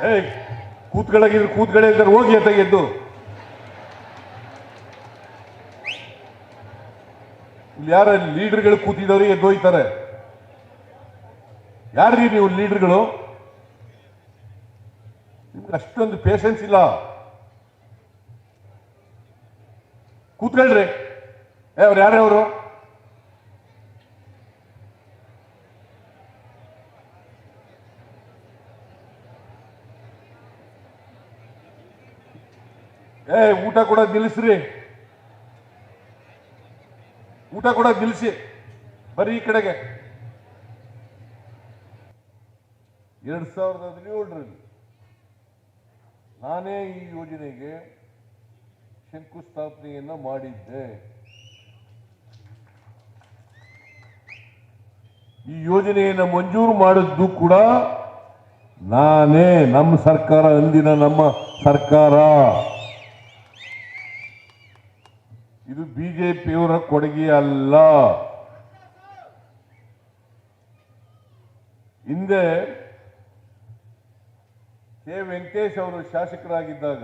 ಏಯ್, ಕೂತ್ಗಳಾಗಿದ್ರೆ ಕೂತ್ಗಳೇ ಇದ್ದಾರೆ ಹೋಗಿ ಅಂತ ಎದ್ದು. ಇಲ್ಲಿ ಯಾರ ಲೀಡರ್ಗಳು ಕೂತಿದವರು ಎದ್ದು ಹೋಯ್ತಾರೆ. ಯಾರ್ರಿ ನೀವು ಲೀಡರ್ಗಳು? ನಿಮ್ಗೆ ಅಷ್ಟೊಂದು ಪೇಷನ್ಸ್ ಇಲ್ಲ. ಕೂತ್ಕೊಳ್ರಿ ಏ, ಅವ್ರು ಯಾರ್ಯಾವರು ಏ, ಊಟ ಕೂಡ ನಿಲ್ಲಿಸ್ರಿ. ಊಟ ಕೂಡ ನಿಲ್ಲಿಸಿ. ಬರೀ ಈ ಕಡೆಗೆ. ಎರಡ್ ಸಾವಿರದ ಹದಿನೇಳರಲ್ಲಿ ನಾನೇ ಈ ಯೋಜನೆಗೆ ಶಂಕುಸ್ಥಾಪನೆಯನ್ನು ಮಾಡಿದ್ದೆ. ಈ ಯೋಜನೆಯನ್ನು ಮಂಜೂರು ಮಾಡಿದ್ದು ಕೂಡ ನಾನೇ ನಮ್ಮ ಸರ್ಕಾರ, ಅಂದಿನ ನಮ್ಮ ಸರ್ಕಾರ. ಇದು ಬಿಜೆಪಿಯವರ ಕೊಡುಗೆ ಅಲ್ಲ. ಹಿಂದೆ ಕೆ ವೆಂಕಟೇಶ್ ಅವರು ಶಾಸಕರಾಗಿದ್ದಾಗ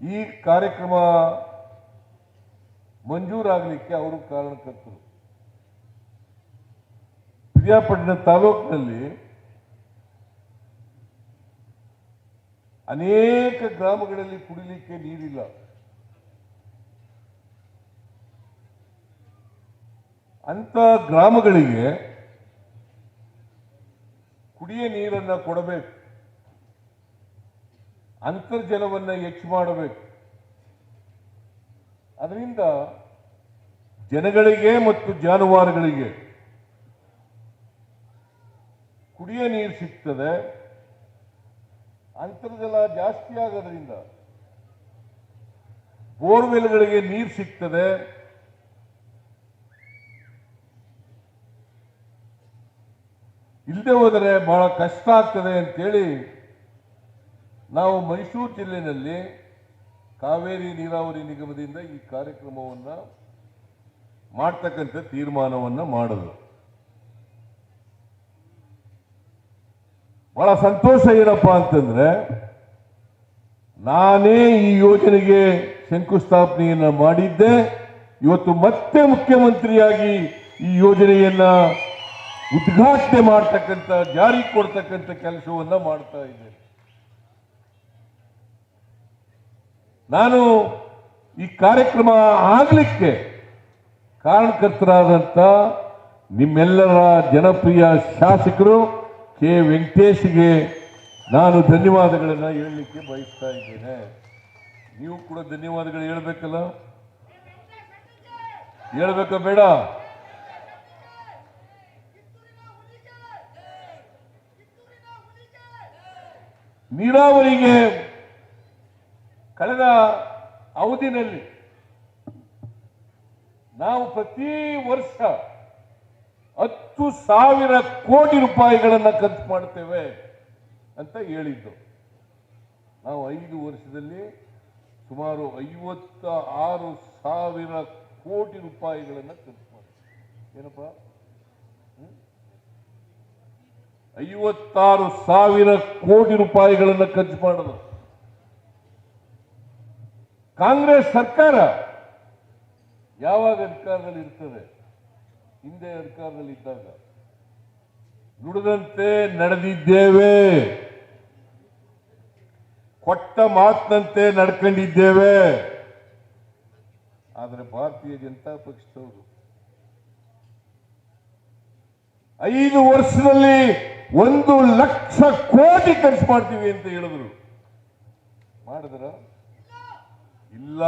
ಈ ಕಾರ್ಯಕ್ರಮ ಮಂಜೂರಾಗಲಿಕ್ಕೆ ಅವರು ಕಾರಣಕರ್ತರು. ಪಿರಿಯಾಪಟ್ಟಣ ತಾಲೂಕಿನಲ್ಲಿ ಅನೇಕ ಗ್ರಾಮಗಳಲ್ಲಿ ಕುಡಿಲಿಕ್ಕೆ ನೀರಿಲ್ಲ. ಅಂತ ಗ್ರಾಮಗಳಿಗೆ ಕುಡಿಯ ನೀರನ್ನ ಕೊಡಬೇಕು. ಅಂತರ್ಜಲವನ್ನ ಹೆಚ್ಚು ಮಾಡಬೇಕು. ಅದರಿಂದ ಜನಗಳಿಗೆ ಮತ್ತು ಜಾನುವಾರುಗಳಿಗೆ ಕುಡಿಯ ನೀರು ಸಿಗ್ತದೆ. ಅಂತರ್ಜಲ ಜಾಸ್ತಿ ಆಗೋದ್ರಿಂದ ಬೋರ್ವೆಲ್ಗಳಿಗೆ ನೀರು ಸಿಗ್ತದೆ. ಇಲ್ಲದೆ ಹೋದರೆ ಬಹಳ ಕಷ್ಟ ಆಗ್ತದೆ ಅಂತೇಳಿ ನಾವು ಮೈಸೂರು ಜಿಲ್ಲೆಯಲ್ಲಿ ಕಾವೇರಿ ನೀರಾವರಿ ನಿಗಮದಿಂದ ಈ ಕಾರ್ಯಕ್ರಮವನ್ನು ಮಾಡ್ತಕ್ಕಂಥ ತೀರ್ಮಾನವನ್ನು ಮಾಡಿದ್ರು ಬಹಳ ಸಂತೋಷ ಏನಪ್ಪ ಅಂತಂದ್ರೆ, ನಾನೇ ಈ ಯೋಜನೆಗೆ ಶಂಕುಸ್ಥಾಪನೆಯನ್ನ ಮಾಡಿದ್ದೆ. ಇವತ್ತು ಮತ್ತೆ ಮುಖ್ಯಮಂತ್ರಿಯಾಗಿ ಈ ಯೋಜನೆಯನ್ನ ಉದ್ಘಾಟನೆ ಮಾಡ್ತಕ್ಕಂಥ ಜಾರಿ ಕೊಡ್ತಕ್ಕಂಥ ಕೆಲಸವನ್ನ ಮಾಡ್ತಾ ಇದ್ದೇನೆ. ನಾನು ಈ ಕಾರ್ಯಕ್ರಮ ಆಗಲಿಕ್ಕೆ ಕಾರಣಕರ್ತರಾದಂಥ ನಿಮ್ಮೆಲ್ಲರ ಜನಪ್ರಿಯ ಶಾಸಕರು ಕೆ ವೆಂಕಟೇಶ್ಗೆ ನಾನು ಧನ್ಯವಾದಗಳನ್ನು ಹೇಳಲಿಕ್ಕೆ ಬಯಸ್ತಾ ಇದ್ದೇನೆ. ನೀವು ಕೂಡ ಧನ್ಯವಾದಗಳು ಹೇಳಬೇಕಲ್ಲ? ಹೇಳಬೇಕ ಬೇಡ. ನೀರಾವರಿಗೆ ಕಳೆದ ಅವಧಿನಲ್ಲಿ ನಾವು ಪ್ರತಿ ವರ್ಷ ಹತ್ತು ಸಾವಿರ ಕೋಟಿ ರೂಪಾಯಿಗಳನ್ನು ಖರ್ಚು ಮಾಡ್ತೇವೆ ಅಂತ ಹೇಳಿದ್ದು. ನಾವು ಐದು ವರ್ಷದಲ್ಲಿ ಸುಮಾರು ಐವತ್ತ ಆರು ಸಾವಿರ ಕೋಟಿ ರೂಪಾಯಿಗಳನ್ನು ಖರ್ಚು ಮಾಡ್ತೇವೆ. ಏನಪ್ಪ? ಐವತ್ತಾರು ಸಾವಿರ ಕೋಟಿ ರೂಪಾಯಿಗಳನ್ನು ಖರ್ಚು ಮಾಡೋದು. ಕಾಂಗ್ರೆಸ್ ಸರ್ಕಾರ ಯಾವಾಗ ಅಧಿಕಾರದಲ್ಲಿ ಇರ್ತದೆ ಹಿಂದೆ ಅಧಿಕಾರದಲ್ಲಿ ಇದ್ದಾಗ ನುಡಿದಂತೆ ನಡೆದಿದ್ದೇವೆ. ಕೊಟ್ಟ ಮಾತಿನಂತೆ ನಡ್ಕೊಂಡಿದ್ದೇವೆ. ಆದರೆ ಭಾರತೀಯ ಜನತಾ ಪಕ್ಷದವರು ಐದು ವರ್ಷದಲ್ಲಿ ಒಂದು ಲಕ್ಷ ಕೋಟಿ ಖರ್ಚು ಮಾಡ್ತೀವಿ ಅಂತ ಹೇಳಿದ್ರು. ಮಾಡಿದ್ರ? ಇಲ್ಲ.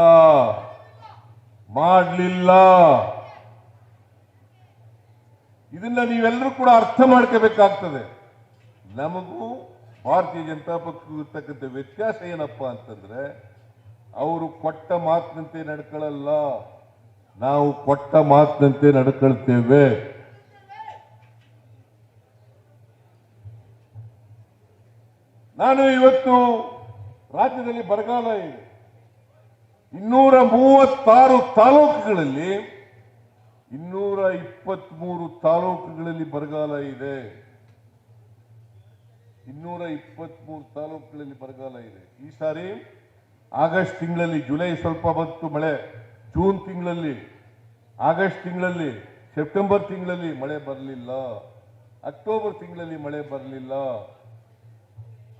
ಮಾಡಲಿಲ್ಲ. ಇದನ್ನ ನೀವೆಲ್ಲರೂ ಕೂಡ ಅರ್ಥ ಮಾಡ್ಕೋಬೇಕಾಗ್ತದೆ. ನಮಗೂ ಭಾರತೀಯ ಜನತಾ ಪಕ್ಷಕ್ಕೂ ಇರ್ತಕ್ಕಂಥ ವ್ಯತ್ಯಾಸ ಏನಪ್ಪ ಅಂತಂದ್ರೆ, ಅವರು ಕೊಟ್ಟ ಮಾತಿನಂತೆ ನಡ್ಕೊಳ್ಳಲ್ಲ ನಾವು ಕೊಟ್ಟ ಮಾತಿನಂತೆ ನಡ್ಕೊಳ್ತೇವೆ. ನಾನು ಇವತ್ತು ರಾಜ್ಯದಲ್ಲಿ ಬರಗಾಲ ಇದೆ. ಇನ್ನೂರ ಮೂವತ್ತಾರು ತಾಲೂಕುಗಳಲ್ಲಿ ಇನ್ನೂರ ಇಪ್ಪತ್ಮೂರು ತಾಲೂಕುಗಳಲ್ಲಿ ಬರಗಾಲ ಇದೆ. ಇನ್ನೂರ ಇಪ್ಪತ್ಮೂರು ತಾಲೂಕುಗಳಲ್ಲಿ ಬರಗಾಲ ಇದೆ. ಈ ಸಾರಿ ಆಗಸ್ಟ್ ತಿಂಗಳಲ್ಲಿ, ಜುಲೈ ಸ್ವಲ್ಪ ಬಂತು ಮಳೆ. ಜೂನ್ ತಿಂಗಳಲ್ಲಿ, ಆಗಸ್ಟ್ ತಿಂಗಳಲ್ಲಿ, ಸೆಪ್ಟೆಂಬರ್ ತಿಂಗಳಲ್ಲಿ ಮಳೆ ಬರಲಿಲ್ಲ. ಅಕ್ಟೋಬರ್ ತಿಂಗಳಲ್ಲಿ ಮಳೆ ಬರಲಿಲ್ಲ.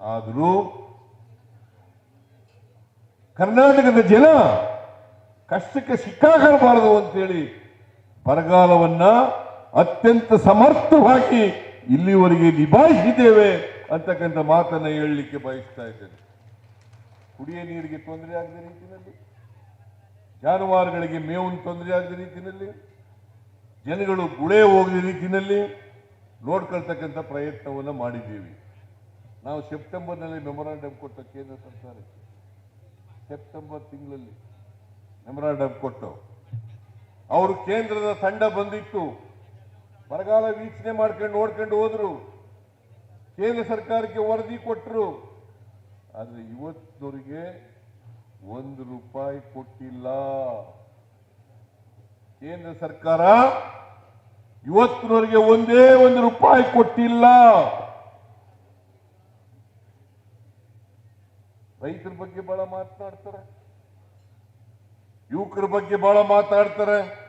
ಆದರೂ ಕರ್ನಾಟಕದ ಜನ ಕಷ್ಟಕ್ಕೆ ಸಿಕ್ಕಾಗಬಾರದು ಅಂತೇಳಿ ಬರಗಾಲವನ್ನ ಅತ್ಯಂತ ಸಮರ್ಥವಾಗಿ ಇಲ್ಲಿವರೆಗೆ ನಿಭಾಯಿಸಿದ್ದೇವೆ ಅಂತಕ್ಕಂಥ ಮಾತನ್ನ ಹೇಳಲಿಕ್ಕೆ ಬಯಸ್ತಾ ಇದ್ದೇನೆ. ಕುಡಿಯ ನೀರಿಗೆ ತೊಂದರೆ ಆಗದ ರೀತಿಯಲ್ಲಿ ಜಾನುವಾರುಗಳಿಗೆ ಮೇವು ತೊಂದರೆ ಆಗದ ರೀತಿಯಲ್ಲಿ ಜನಗಳು ಗುಳೆ ಹೋಗದ ರೀತಿಯಲ್ಲಿ ನೋಡ್ಕೊಳ್ತಕ್ಕಂಥ ಪ್ರಯತ್ನವನ್ನು ಮಾಡಿದ್ದೀವಿ. ನಾವು ಸೆಪ್ಟೆಂಬರ್ನಲ್ಲಿ ಮೆಮೊರಾಂಡಮ್ ಕೊಟ್ಟ ಕೇಂದ್ರ ಸರ್ಕಾರಕ್ಕೆ, ಸೆಪ್ಟೆಂಬರ್ ತಿಂಗಳಲ್ಲಿ ಮೆಮೊರಾಂಡಮ್ ಕೊಟ್ಟು ಅವರು ಕೇಂದ್ರದ ತಂಡ ಬಂದಿತ್ತು. ಬರಗಾಲ ವೀಕ್ಷಣೆ ಮಾಡ್ಕೊಂಡು ನೋಡ್ಕೊಂಡು ಹೋದ್ರು. ಕೇಂದ್ರ ಸರ್ಕಾರಕ್ಕೆ ವರದಿ ಕೊಟ್ಟರು ಆದ್ರೆ ಇವತ್ತಿನವರಿಗೆ ಒಂದು ರೂಪಾಯಿ ಕೊಟ್ಟಿಲ್ಲ. ಕೇಂದ್ರ ಸರ್ಕಾರ ಇವತ್ತಿನವರಿಗೆ ಒಂದೇ ಒಂದು ರೂಪಾಯಿ ಕೊಟ್ಟಿಲ್ಲ. ರೈತರ ಬಗ್ಗೆ ಬಹಳ ಮಾತನಾಡ್ತಾರೆ. ಯುವಕರ ಬಗ್ಗೆ ಬಹಳ ಮಾತಾಡ್ತಾರೆ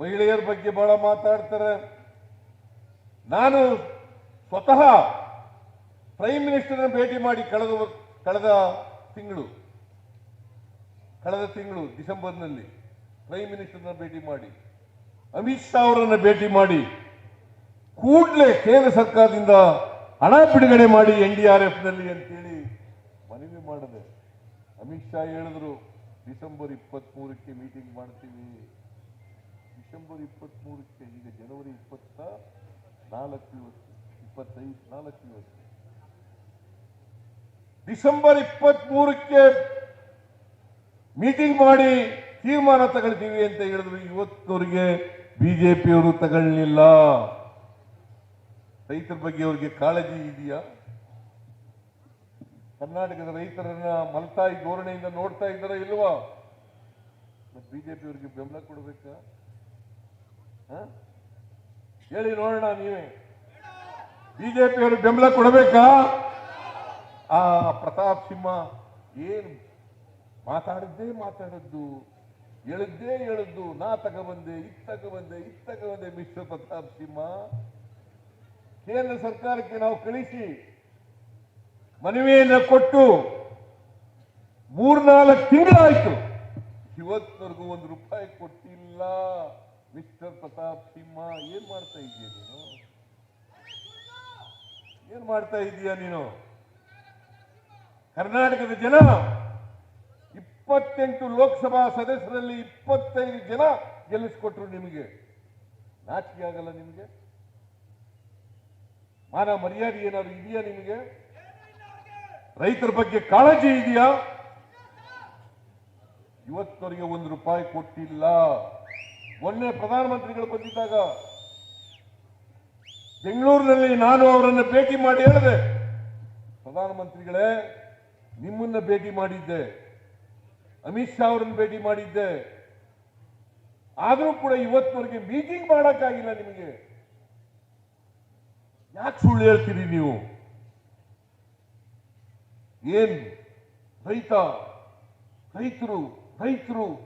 ಮಹಿಳೆಯರ ಬಗ್ಗೆ ಬಹಳ ಮಾತಾಡ್ತಾರೆ. ನಾನು ಸ್ವತಃ ಪ್ರೈಮ್ ಮಿನಿಸ್ಟರ್ನ ಭೇಟಿ ಮಾಡಿ ಕಳೆದ ಕಳೆದ ತಿಂಗಳು ಕಳೆದ ತಿಂಗಳು ಡಿಸೆಂಬರ್ನಲ್ಲಿ ಪ್ರೈಮ್ ಮಿನಿಸ್ಟರ್ನ ಭೇಟಿ ಮಾಡಿ, ಅಮಿತ್ ಶಾ ಅವರನ್ನು ಭೇಟಿ ಮಾಡಿ, ಕೂಡಲೇ ಕೇಂದ್ರ ಸರ್ಕಾರದಿಂದ ಹಣ ಬಿಡುಗಡೆ ಮಾಡಿ ಎನ್ ಡಿ ಆರ್ ಎಫ್ನಲ್ಲಿ ಅಂತೇಳಿ ಮನವಿ ಮಾಡಿದೆ. ಅಮಿತ್ ಶಾ ಹೇಳಿದ್ರು, ಡಿಸೆಂಬರ್ ಇಪ್ಪತ್ತ್ ಮೂರಕ್ಕೆ ಮೀಟಿಂಗ್ ಮಾಡ್ತೀವಿ ಡಿಸೆಂಬರ್ ಇಪ್ಪತ್ತ್ಮೂರಕ್ಕೆ ಈಗ ಜನವರಿ ಇಪ್ಪತ್ತ ನಾಲ್ಕು ಇವತ್ತು, ಇಪ್ಪತ್ತೈದು ನಾಲ್ಕು ಇವತ್ತು. ಡಿಸೆಂಬರ್ ಇಪ್ಪತ್ತ್ಮೂರಕ್ಕೆ ಮೀಟಿಂಗ್ ಮಾಡಿ ತೀರ್ಮಾನ ತಗೊಳ್ತೀವಿ ಅಂತ ಹೇಳಿದ್ರು. ಇವತ್ತವರಿಗೆ ಬಿಜೆಪಿಯವರು ತಗೊಳ್ಳಲಿಲ್ಲ ರೈತರ ಬಗ್ಗೆ ಅವರಿಗೆ ಕಾಳಜಿ ಇದೆಯಾ? ಕರ್ನಾಟಕದ ರೈತರನ್ನ ಮಲ್ತಾಯಿ ಧೋರಣೆಯಿಂದ ನೋಡ್ತಾ ಇದ್ದಾರಾ ಇಲ್ವಾ? ಬಿಜೆಪಿಯವರಿಗೆ ಬೆಂಬಲ ಕೊಡ್ಬೇಕಾ? ಹೇಳಿ ನೋಡೋಣ ನೀವೇ. ಬಿಜೆಪಿ ಅವರು ಬೆಂಬಲ ಕೊಡಬೇಕಾ? ಆ, ಪ್ರತಾಪ್ ಸಿಂಹ ಏನು ಮಾತಾಡಿದ್ದೇ ಮಾತಾಡದ್ದು, ಹೇಳಿದ್ದೇ ಹೇಳಿದ್ದು, ನಾ ತಗೊಬಂದೆ ಇತ್ ತಗೊಬಂದೆ ಇತ್ ತಗೊಬಂದೆ ಮಿಸ್ಟರ್ ಪ್ರತಾಪ್ ಸಿಂಹ. ಕೇಂದ್ರ ಸರ್ಕಾರಕ್ಕೆ ನಾವು ಕಳಿಸಿ ಮನವಿಯನ್ನು ಕೊಟ್ಟು ಮೂರ್ನಾಲ್ಕು ತಿಂಗಳಾಯ್ತು. ಇವತ್ತಿನವರೆಗೂ ಒಂದು ರೂಪಾಯಿ ಕೊಟ್ಟಿಲ್ಲ. ಮಿಸ್ಟರ್ ಪ್ರತಾಪ್ ಸಿಂಹ ಏನ್ ಮಾಡ್ತಾ ಇದೀಯ ನೀನು? ಏನ್ ಮಾಡ್ತಾ ಇದೀಯ ನೀನು? ಕರ್ನಾಟಕದ ಜನ, ಇಪ್ಪತ್ತೆಂಟು ಲೋಕಸಭಾ ಸದಸ್ಯರಲ್ಲಿ ಇಪ್ಪತ್ತೈದು ಜನ ಗೆಲ್ಲಿಸ್ಕೊಟ್ರು ನಿಮಗೆ. ನಾಚಿಕೆ ಆಗಲ್ಲ ನಿಮಗೆ? ಮಾನ ಮರ್ಯಾದೆ ಏನಾದ್ರು ಇದೆಯಾ ನಿಮಗೆ? ರೈತರ ಬಗ್ಗೆ ಕಾಳಜಿ ಇದೆಯಾ? ಇವತ್ತವರಿಗೆ ಒಂದು ರೂಪಾಯಿ ಕೊಟ್ಟಿಲ್ಲ. ಮೊನ್ನೆ ಪ್ರಧಾನಮಂತ್ರಿಗಳು ಬಂದಿದ್ದಾಗ ಬೆಂಗಳೂರಿನಲ್ಲಿ ನಾನು ಅವರನ್ನು ಭೇಟಿ ಮಾಡಿ ಹೇಳಿದೆ. ಪ್ರಧಾನಮಂತ್ರಿಗಳೇ, ನಿಮ್ಮನ್ನ ಭೇಟಿ ಮಾಡಿದ್ದೆ. ಅಮಿತ್ ಶಾ ಅವರನ್ನು ಭೇಟಿ ಮಾಡಿದ್ದೆ. ಆದರೂ ಕೂಡ ಇವತ್ತವರೆಗೆ ಮೀಟಿಂಗ್ ಮಾಡೋಕ್ಕಾಗಿಲ್ಲ ನಿಮಗೆ. ಯಾಕೆ ಸುಳ್ಳು ಹೇಳ್ತೀರಿ ನೀವು? ಏನ್ ರೈತ, ರೈತರು ರೈತರು